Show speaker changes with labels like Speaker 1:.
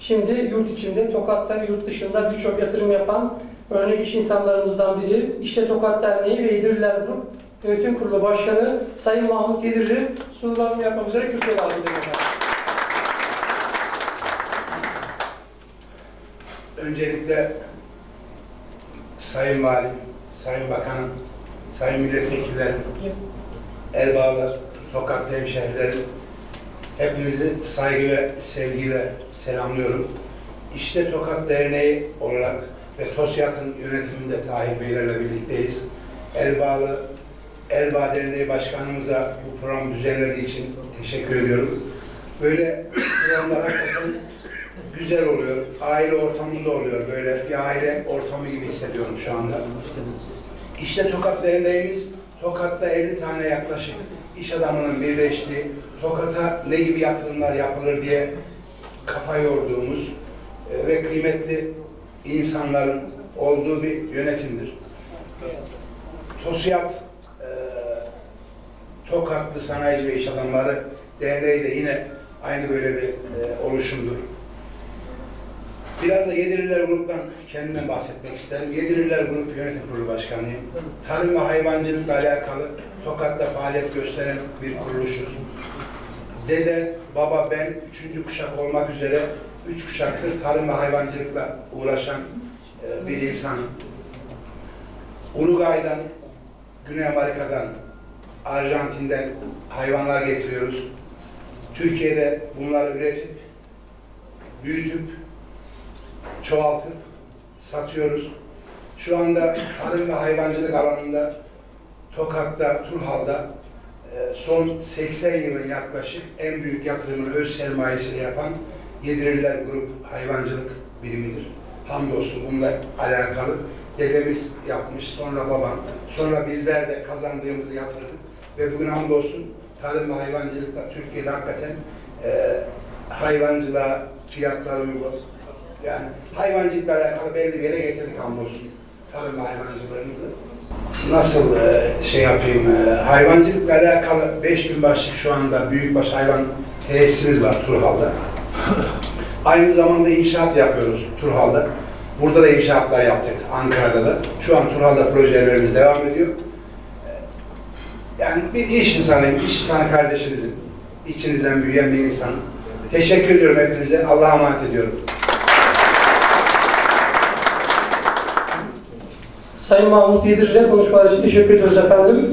Speaker 1: Şimdi yurt içinde, Tokat'ta yurt dışında birçok yatırım yapan örnek iş insanlarımızdan biri. İşte Tokat Derneği ve Yedirliler Grup Yönetim Kurulu Başkanı Sayın Mahmut Yedirli sunularını yapmak üzere kürsüye davet ediyorum.
Speaker 2: Öncelikle Sayın Valim, Sayın Bakanım, Sayın Milletvekillerim, Erbağlar, Tokat hemşehrilerim, hepinizi saygı ve sevgiyle selamlıyorum. İşte Tokat Derneği olarak ve TOSYAT'ın yönetiminde Tahir Beylerle birlikteyiz. Erbağlı, Erbağ Derneği Başkanımıza bu programı düzenlediği için teşekkür ediyorum. Böyle programlar hakikaten güzel oluyor. Aile ortamında oluyor. Böyle bir aile ortamı gibi hissediyorum şu anda. İşte Tokat Derneğimiz, Tokat'ta 50 tane yaklaşık iş adamının birleştiği, Tokat'a ne gibi yatırımlar yapılır diye kafa yorduğumuz e, ve kıymetli insanların olduğu bir yönetimdir. TOSİAD, e, Tokatlı Sanayici ve İş Adamları Derneği de yine aynı böyle bir e, oluşumdur. Biraz da Yediriler Grup'tan kendimden bahsetmek isterim. Yediriler Grup Yönetim Kurulu Başkanıyım. Tarım ve hayvancılıkla alakalı Tokat'ta faaliyet gösteren bir kuruluşuz. Dede, baba, ben üçüncü kuşak olmak üzere üç kuşaktır tarım ve hayvancılıkla uğraşan e, bir insanım. Uruguay'dan, Güney Amerika'dan, Arjantin'den hayvanlar getiriyoruz. Türkiye'de bunları üretip, büyütüp, çoğaltıp satıyoruz. Şu anda tarım ve hayvancılık alanında Tokat'ta, Turhal'da e, son 80 yılın yaklaşık en büyük yatırımını öz sermayesiyle yapan Yediriler Grup Hayvancılık Birimidir. Hamdolsun bununla alakalı dedemiz yapmış, sonra babam, sonra bizler de kazandığımızı yatırdık ve bugün hamdolsun tarım ve hayvancılıkta Türkiye'de hakikaten e, hayvancılığa fiyatlar uygun, yani hayvancılıkla alakalı belli bir yere getirdik hamdolsun. Tarım ve hayvancılığımızı. Nasıl e, şey yapayım, e, hayvancılıkla alakalı 5000 başlık şu anda büyükbaş hayvan tesisimiz var Turhal'da. Aynı zamanda inşaat yapıyoruz Turhal'da. Burada da inşaatlar yaptık Ankara'da da. Şu an Turhal'da projelerimiz devam ediyor. Yani bir iş insanıyım, iş insanı kardeşinizim. İçinizden büyüyen bir insanım. Teşekkür ediyorum hepinize. Allah'a emanet ediyorum.
Speaker 1: Sayın Mahmut Yedirli'ye konuşmalar için teşekkür ediyoruz efendim.